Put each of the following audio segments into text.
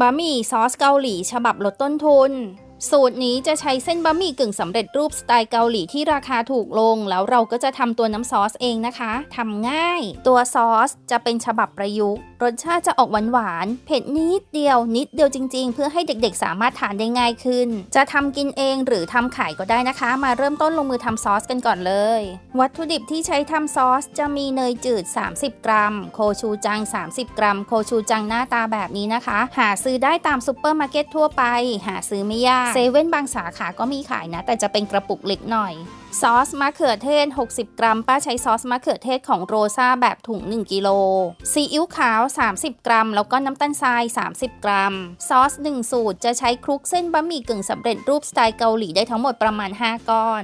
บะหมี่ซอสเกาหลีฉบับลดต้นทุน สูตรนี้จะใช้เส้นบะหมี่กึ่งสำเร็จรูปสไตล์เกาหลีที่ราคาถูกลง แล้วเราก็จะทำตัวน้ำซอสเองนะคะทำง่าย ตัวซอสจะเป็นฉบับประยุกต์ รสชาติจะออกหวานหวานๆเผ็ดนิดเดียว นิดเดียวจริง ๆ เพื่อให้เด็กๆ สามารถทานได้ง่ายขึ้น จะทำกินเองหรือทำขายก็ได้นะคะ มาเริ่มต้นลงมือทำซอสกันก่อนเลย วัตถุดิบที่ใช้ทำซอสจะมีเนยจืด 30 กรัม โคชูจัง 30 กรัม โคชูจังหน้าตาแบบนี้นะคะ หาซื้อได้ตามซูเปอร์มาร์เก็ตทั่วไป หาซื้อไม่ยากเซเว่นบางสาขาก็มีขายนะ แต่จะเป็นกระปุกเล็กหน่อย ซอสมะเขือเทศ 60 กรัม ป้าใช้ซอสมะเขือเทศของโรซาแบบถุง 1 กิโล ซีอิ๊วขาว 30 กรัม แล้วก็น้ำตาลทราย 30 กรัม ซอส 1 สูตรจะใช้คลุกเส้นบะหมี่กึ่งสำเร็จรูปสไตล์เกาหลีได้ทั้งหมดประมาณ 5 ก้อน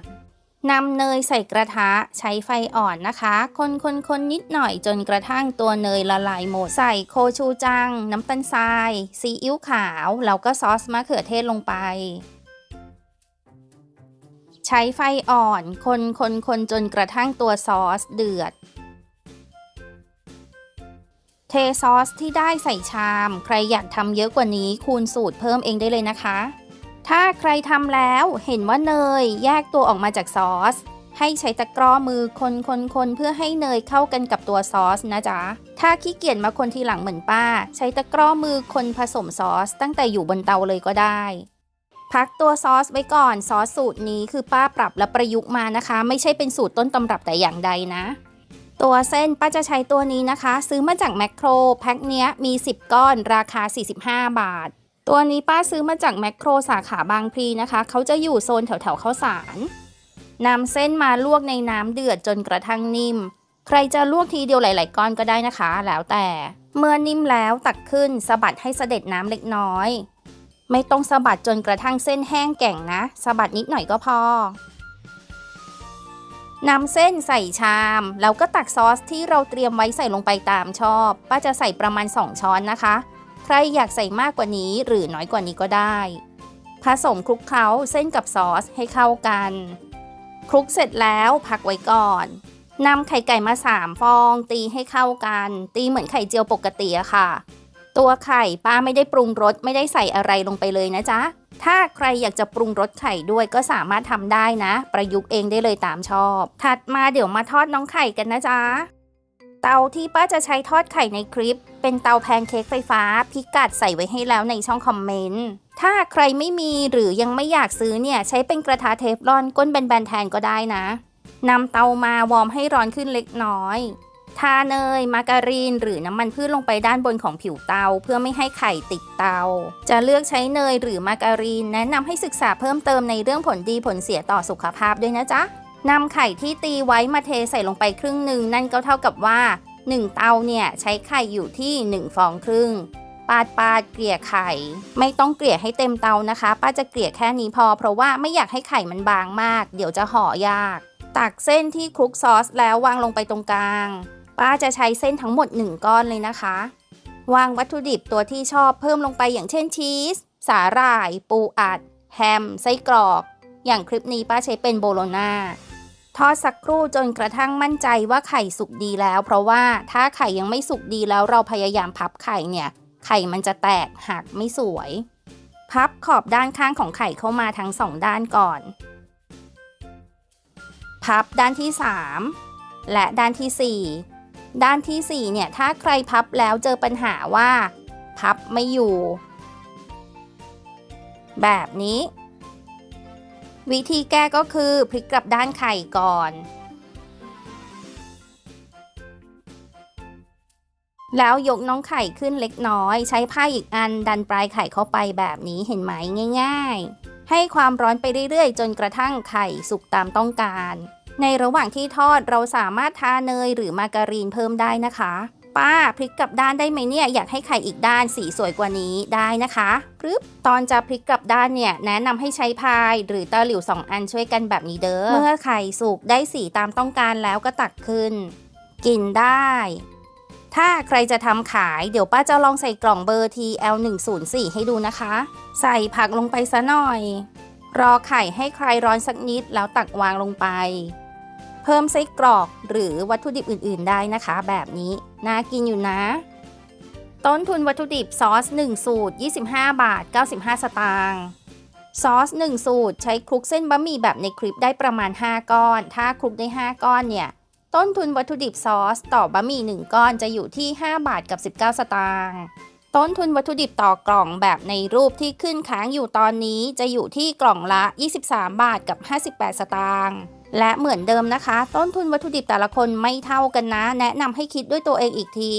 นำเนยใส่กระทะใช้ไฟอ่อนนะคะ คนคนคนนิดหน่อยจนกระทั่งตัวเนยละลายหมด ใส่โคชูจัง น้ำตาลทราย ซีอิ๊วขาว แล้วก็ซอสมะเขือเทศลงไป ใช้ไฟอ่อน คนคนคนจนกระทั่งตัวซอสเดือด เทซอสที่ได้ใส่ชาม ใครอยากทำเยอะกว่านี้คูณสูตรเพิ่มเองได้เลยนะคะ ถ้าใครทำแล้วเห็นว่าเนยแยกตัวออกมาจากซอส ให้ใช้ตะกร้อมือคนคนคนเพื่อให้เนยเข้ากันกับตัวซอสนะจ๊ะ ถ้าขี้เกียจมาคนทีหลังเหมือนป้า ใช้ตะกร้อมือคนผสมซอส ตั้งแต่อยู่บนเตาเลยก็ได้พักตัวซอสไว้ก่อนซอสสูตรนี้คือป้าปรับและประยุกต์มานะคะ ไม่ใช่เป็นสูตรต้นตำรับแต่อย่างใดนะ ตัวเส้นป้าจะใช้ตัวนี้นะคะ ซื้อมาจากแมคโครแพ็คเนี้ยมี 10 ก้อนราคา 45 บาท ตัวนี้ป้าซื้อมาจากแมคโครสาขาบางพลีนะคะ เขาจะอยู่โซนแถวๆข้าวสารนำเส้นมาลวกในน้ำเดือดจนกระทั่งนิ่ม ใครจะลวกทีเดียวหลาย ๆ ก้อนก็ได้นะคะ แล้วแต่ เมื่อนิ่มแล้วตักขึ้นสะบัดให้เสด็จน้ำเล็กน้อย ไม่ต้องสะบัดจนกระทั่งเส้นแห้งแก่งนะสะบัดนิดหน่อยก็พอนำเส้นใส่ชามแล้วก็ตักซอสที่เราเตรียมไว้ใส่ลงไปตามชอบ ป้าจะใส่ประมาณ 2 ช้อนนะคะ ใครอยากใส่มากกว่านี้หรือน้อยกว่านี้ก็ได้ ผสมคลุกเคล้าเส้นกับซอสให้เข้ากัน คลุกเสร็จแล้วพักไว้ก่อนนำไข่ไก่มา3ฟอง ตีให้เข้ากัน ตีเหมือนไข่เจียวปกติอะค่ะ ตัวไข่ป้าไม่ได้ปรุงรสไม่ได้ใส่อะไรลงไปเลยนะจ๊ะ ถ้าใครอยากจะปรุงรสไข่ด้วยก็สามารถทำได้นะ ประยุกต์เองได้เลยตามชอบ ถัดมาเดี๋ยวมาทอดน้องไข่กันนะจ๊ะ เตาที่ป้าจะใช้ทอดไข่ในคลิป เป็นเตาแพนเค้กไฟฟ้า พิกัดใส่ไว้ให้แล้วในช่องคอมเมนต์ ถ้าใครไม่มีหรือยังไม่อยากซื้อเนี่ยใช้เป็นกระทะเทฟลอนก้นแบนๆแทนก็ได้นะนำเตามาวอร์มให้ร้อนขึ้นเล็กน้อย ทาเนย มาการีน หรือน้ำมันพืชลงไปด้านบนของผิวเตา เพื่อไม่ให้ไข่ติดเตา จะเลือกใช้เนยหรือมาการีน แนะนำให้ศึกษาเพิ่มเติมในเรื่องผลดีผลเสียต่อสุขภาพด้วยนะจ๊ะ นำไข่ที่ตีไว้มาเทใส่ลงไปครึ่งหนึ่งนั่นก็เท่ากับว่า 1 เตาเนี่ยใช้ไข่อยู่ที่ 1 ฟองครึ่ง ปาดปาดเกลี่ยไข่ ไม่ต้องเกลี่ยให้เต็มเตานะคะ ป้าจะเกลี่ยแค่นี้พอ เพราะว่าไม่อยากให้ไข่มันบางมาก เดี๋ยวจะห่อยาก ตักเส้นที่คลุกซอสแล้ววางลงไปตรงกลาง ป้าจะใช้เส้นทั้งหมด 1 ก้อนเลยนะคะ วางวัตถุดิบตัวที่ชอบเพิ่มลงไปอย่างเช่นชีส สาหร่าย ปูอัด แฮม ไส้กรอก อย่างคลิปนี้ป้าใช้เป็นโบโลนา ทอดสักครู่จนกระทั่งมั่นใจว่าไข่สุกดีแล้ว เพราะว่าถ้าไข่ยังไม่สุกดีแล้วเราพยายามพับไข่เนี่ย ไข่มันจะแตกหักไม่สวย พับขอบด้านข้างของไข่เข้ามาทั้งสองด้านก่อน พับด้านที่ 3 และด้านที่ 4 ด้านที่ 4 เนี่ย ถ้าใครพับแล้วเจอปัญหาว่า พับไม่อยู่ แบบนี้ วิธีแก้ก็คือพลิกกลับด้านไข่ก่อน แล้วยกน้องไข่ขึ้นเล็กน้อย ใช้ผ้าอีกอันดันปลายไข่เข้าไปแบบนี้เห็นไหมง่าย ๆ ให้ความร้อนไปเรื่อยๆ จนกระทั่งไข่สุกตามต้องการ ในระหว่างที่ทอดเราสามารถทาเนยหรือมาการีนเพิ่มได้นะคะ ป้าพลิกกลับด้านได้ไหมเนี่ย อยากให้ไข่อีกด้านสีสวยกว่านี้ได้นะคะปึ๊บตอนจะพลิกกลับด้านเนี่ย แนะนำให้ใช้พาย หรือตะหลิวสองอันช่วยกันแบบนี้เด้อ เมื่อไข่สุกได้สีตามต้องการแล้วก็ตักขึ้น กินได้ ถ้าใครจะทำขายเดี๋ยวป้าจะลองใส่กล่องเบอร์ TL104 ให้ดูนะคะ ใส่ผักลงไปซะหน่อย รอไข่ให้ใครร้อนสักนิดแล้วตักวางลงไป พิ่มไส้กรอกหรือวัตถุดิบอื่น ๆ ได้นะคะ แบบนี้น่ากินอยู่นะ ต้นทุนวัตถุดิบซอส 1 สูตร 25 บาท 95 สตางค์ซอส 1 สูตร ใช้คลุกเส้นบะหมี่แบบในคลิปได้ประมาณ 5 ก้อน ถ้าคลุกได้ 5 ก้อนเนี่ย ต้นทุนวัตถุดิบซอส ต่อบะหมี่ 1 ก้อนจะอยู่ที่ 5 บาทกับ 19 สตางค์ต้นทุนวัตถุดิบต่อกล่องแบบในรูปที่ขึ้นค้างอยู่ตอนนี้จะอยู่ที่กล่องละ 23 บาทกับ 58 สตางค์ และเหมือนเดิมนะคะ ต้นทุนวัตถุดิบแต่ละคนไม่เท่ากันนะ แนะนำให้คิดด้วยตัวเองอีกที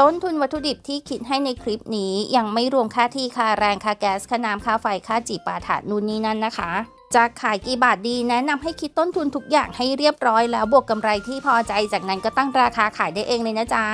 ต้นทุนวัตถุดิบที่คิดให้ในคลิปนี้ ยังไม่รวมค่าที่ค่าแรงค่าแก๊สค่าน้ำค่าไฟค่าจีปาถานู่นนี่นั่นนะคะจะขายกี่บาทดีแนะนำให้คิดต้นทุนทุกอย่างให้เรียบร้อยแล้วบวกกำไรที่พอใจจากนั้นก็ตั้งราคาขายได้เองเลยนะจ๊ะ